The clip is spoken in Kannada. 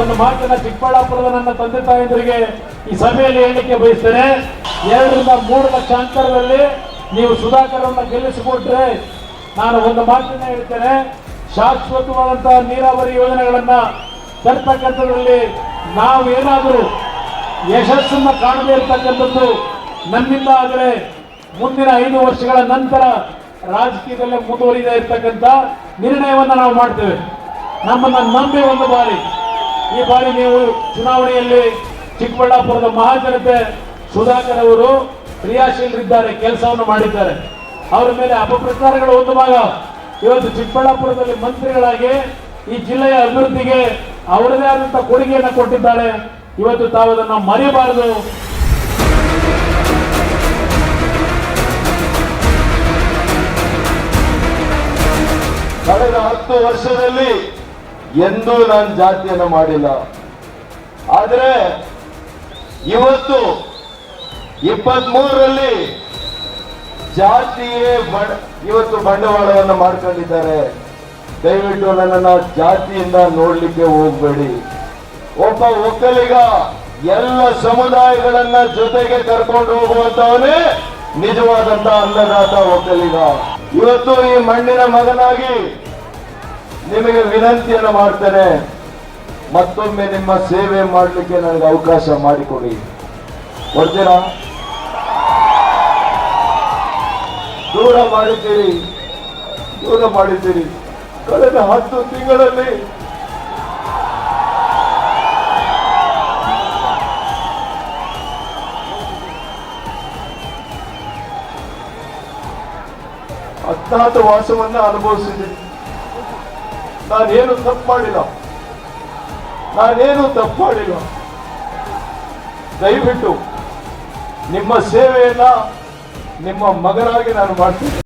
ಒಂದು ಮಾತನ್ನ ಚಿಕ್ಕಬಳ್ಳಾಪುರದ ನನ್ನ ತಂದೆ ತಾಯಂದಿರಿಗೆ ಈ ಸಭೆಯಲ್ಲಿ ಹೇಳಲಿಕ್ಕೆ ಬಯಸ್ತೇನೆ. ಎರಡರಿಂದ ಮೂರು ಲಕ್ಷ ಅಂತರದಲ್ಲಿ ನೀವು ಸುಧಾಕರನ್ನ ಗೆಲ್ಲಿಸಿಕೊಟ್ರೆ ನಾನು ಒಂದು ಮಾತನ್ನ ಹೇಳ್ತೇನೆ. ಶಾಶ್ವತವಾದಂತಹ ನೀರಾವರಿ ಯೋಜನೆಗಳನ್ನ ತರ್ತಕ್ಕಂಥದ್ರಲ್ಲಿ ನಾವು ಏನಾದರೂ ಯಶಸ್ಸನ್ನ ಕಾಣದೇ ಇರ್ತಕ್ಕಂಥದ್ದು ನನ್ನಿಂದ ಆದರೆ ಮುಂದಿನ ಐದು ವರ್ಷಗಳ ನಂತರ ರಾಜಕೀಯದಲ್ಲೇ ಮುಂದುವರಿದ ಇರ್ತಕ್ಕಂಥ ನಿರ್ಣಯವನ್ನು ನಾವು ಮಾಡ್ತೇವೆ. ನಮ್ಮನ್ನು ನಂಬಿ ಒಂದು ಬಾರಿ. ಈ ಬಾರಿ ನೀವು ಚುನಾವಣೆಯಲ್ಲಿ ಚಿಕ್ಕಬಳ್ಳಾಪುರದ ಮಹಾಜನತೆ ಸುಧಾಕರ್ ಅವರು ಕ್ರಿಯಾಶೀಲರಿದ್ದಾರೆ, ಕೆಲಸವನ್ನು ಮಾಡಿದ್ದಾರೆ. ಅವರ ಮೇಲೆ ಅಪಪ್ರಚಾರಗಳು ಒಂದು ಭಾಗ. ಇವತ್ತು ಚಿಕ್ಕಬಳ್ಳಾಪುರದಲ್ಲಿ ಮಂತ್ರಿಗಳಾಗಿ ಈ ಜಿಲ್ಲೆಯ ಅಭಿವೃದ್ಧಿಗೆ ಅವರದೇ ಆದಂತಹ ಕೊಡುಗೆಯನ್ನು ಕೊಟ್ಟಿದ್ದಾರೆ ಇವತ್ತು ತಾವು ಅದನ್ನು ಮರೆಯಬಾರದು. ಕಳೆದ ಹತ್ತು ವರ್ಷದಲ್ಲಿ ಎಂದೂ ನಾನು ಜಾತಿಯನ್ನು ಮಾಡಿಲ್ಲ. ಆದರೆ ಇವತ್ತು ಇಪ್ಪತ್ತ್ ಮೂರರಲ್ಲಿ ಜಾತಿಯೇ ಇವತ್ತು ಬಂಡವಾಳವನ್ನು ಮಾಡ್ಕೊಂಡಿದ್ದಾರೆ. ದಯವಿಟ್ಟು ನನ್ನನ್ನು ಜಾತಿಯಿಂದ ನೋಡ್ಲಿಕ್ಕೆ ಹೋಗ್ಬೇಡಿ. ಒಬ್ಬ ಒಕ್ಕಲಿಗ ಎಲ್ಲ ಸಮುದಾಯಗಳನ್ನ ಜೊತೆಗೆ ಕರ್ಕೊಂಡು ಹೋಗುವಂತವನೇ ನಿಜವಾದಂತ ಅನ್ನದಾತ ಒಕ್ಕಲಿಗ. ಇವತ್ತು ಈ ಮಣ್ಣಿನ ಮಗನಾಗಿ ನಿಮಗೆ ವಿನಂತಿಯನ್ನು ಮಾಡ್ತೇನೆ. ಮತ್ತೊಮ್ಮೆ ನಿಮ್ಮ ಸೇವೆ ಮಾಡಲಿಕ್ಕೆ ನನಗೆ ಅವಕಾಶ ಮಾಡಿಕೊಡಿ. ಕೊಡ್ತೀರಾ ದೂರ ಮಾಡಿದ್ದೀರಿ. ದೂರ ಮಾಡಿದ್ದೀರಿ. ಕಳೆದ ಹತ್ತು ತಿಂಗಳಲ್ಲಿ ಅಜ್ಞಾತ ವಾಸವನ್ನು ಅನುಭವಿಸಿದ್ದೀನಿ ನಾನೇನು ತಪ್ಪು ಮಾಡಿಲ್ಲ. ನಾನೇನು ತಪ್ಪು ಮಾಡಿಲ್ಲ. ದಯವಿಟ್ಟು ನಿಮ್ಮ ಸೇವೆಯನ್ನ ನಿಮ್ಮ ಮಗನಾಗಿ ನಾನು ಮಾಡ್ತೀನಿ.